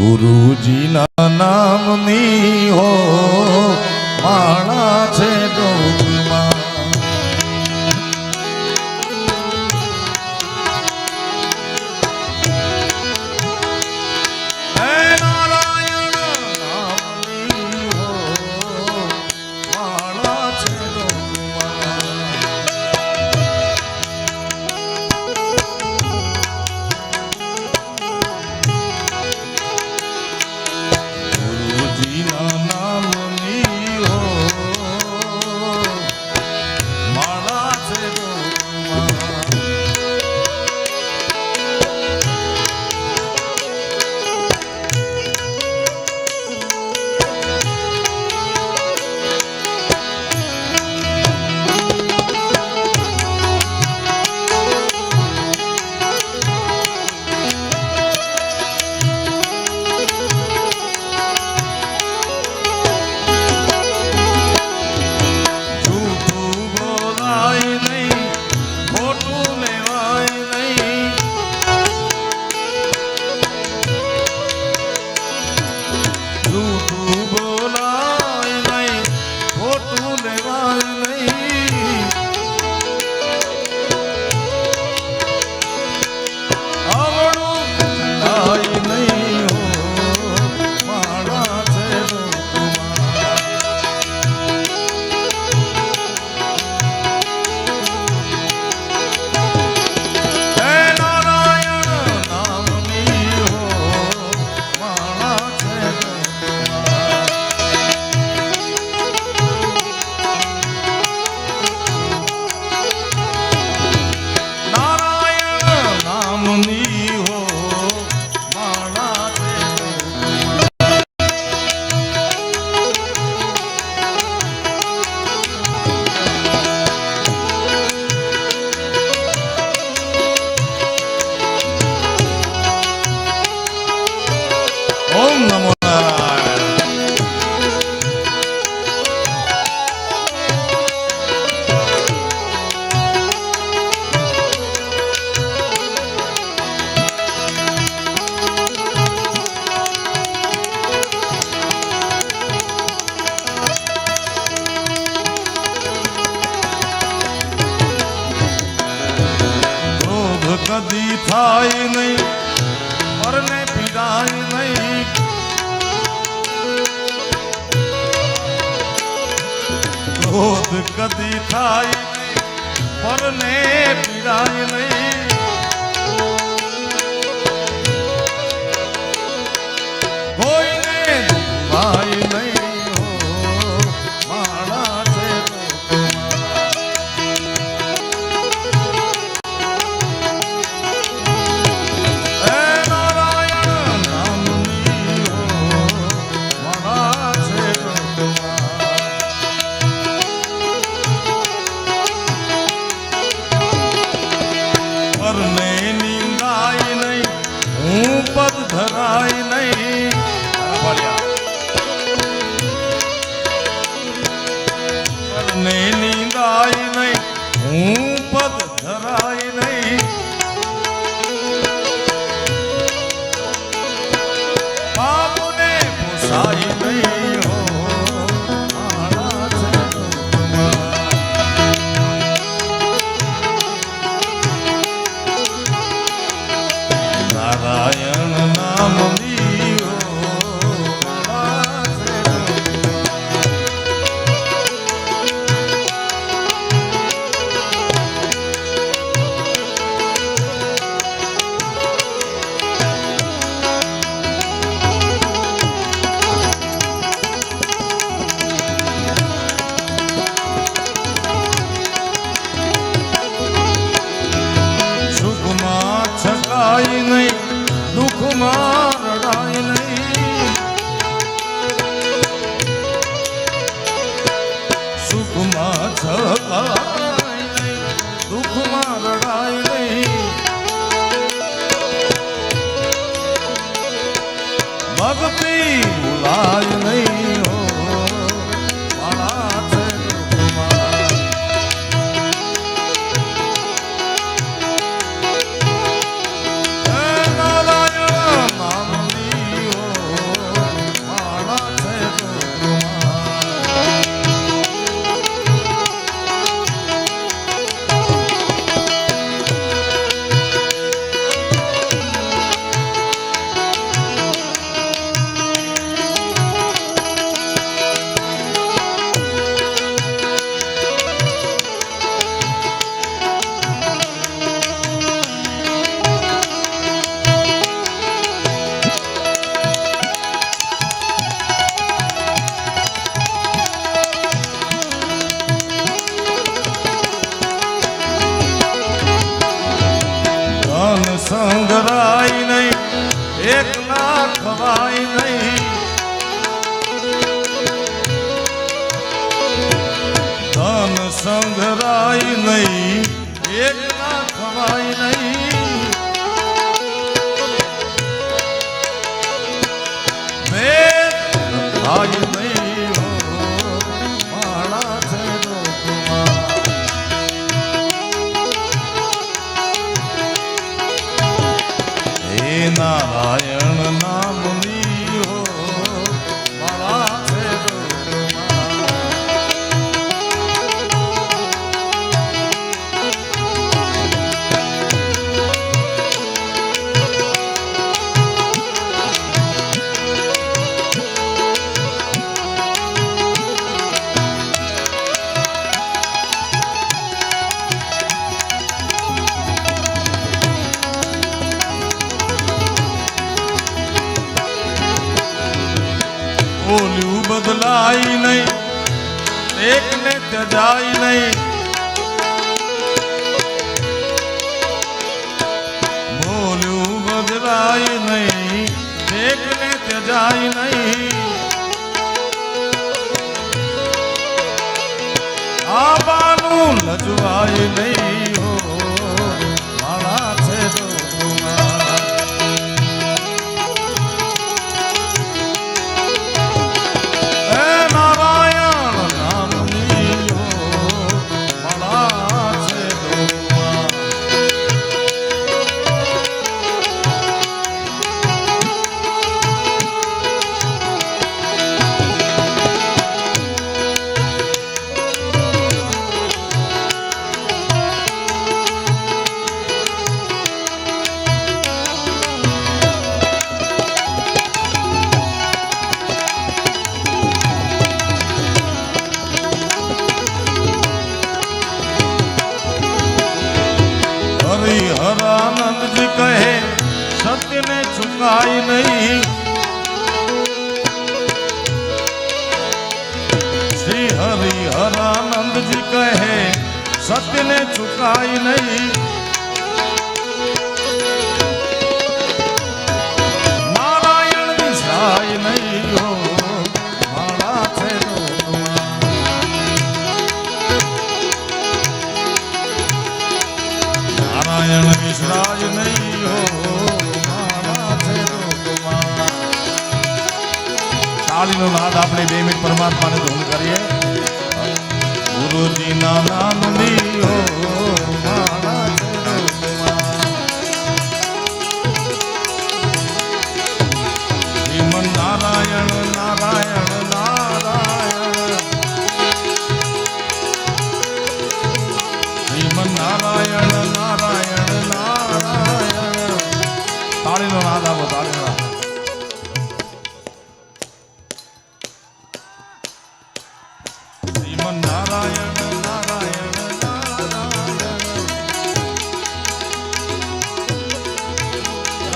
ગુરુજીના નામની હો ay જલાય દુઃખમાં રડાય નહીં ભગતી ભૂલાય નહીં સંઘરાય નહીં એક ના થવાય નહીં. ભેદ નહીં. બોલ્યું બદલાય નહીં. એકને ત્યજાય નહીં. બોલ્યું બદલાય નહીં. એકને ત્યજાય નહીં. આબાનું લજવાય નહીં મંગાય નહીં. શ્રી હરિ હરાનંદજી કહે સત્યને ચુકાય નહીં. તાળીનો નાદ આપણે બે મિનિટ પરમાત્માને ધૂન કરીએ. ગુરુજીના નામ લીઓ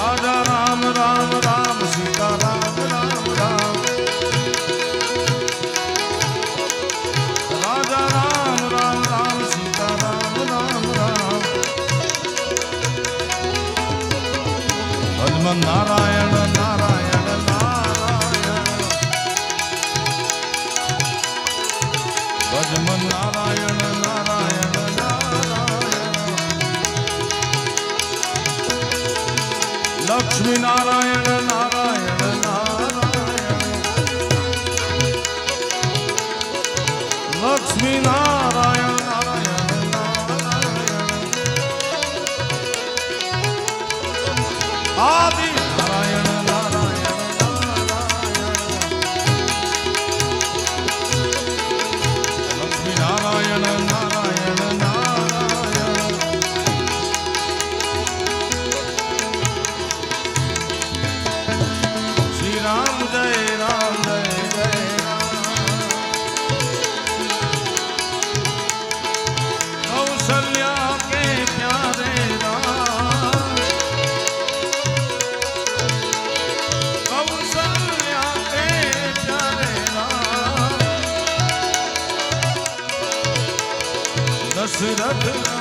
રાધા રામ રામ રામ. લક્ષ્મી નારાયણ નારાયણ Lord.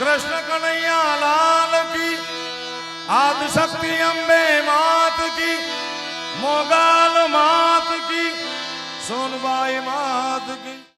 કૃષ્ણ કનૈયા લાલ કી, આદ શક્તિ અંબે માત કી, મોગાલ માત કી, સોનબાઈ માત કી.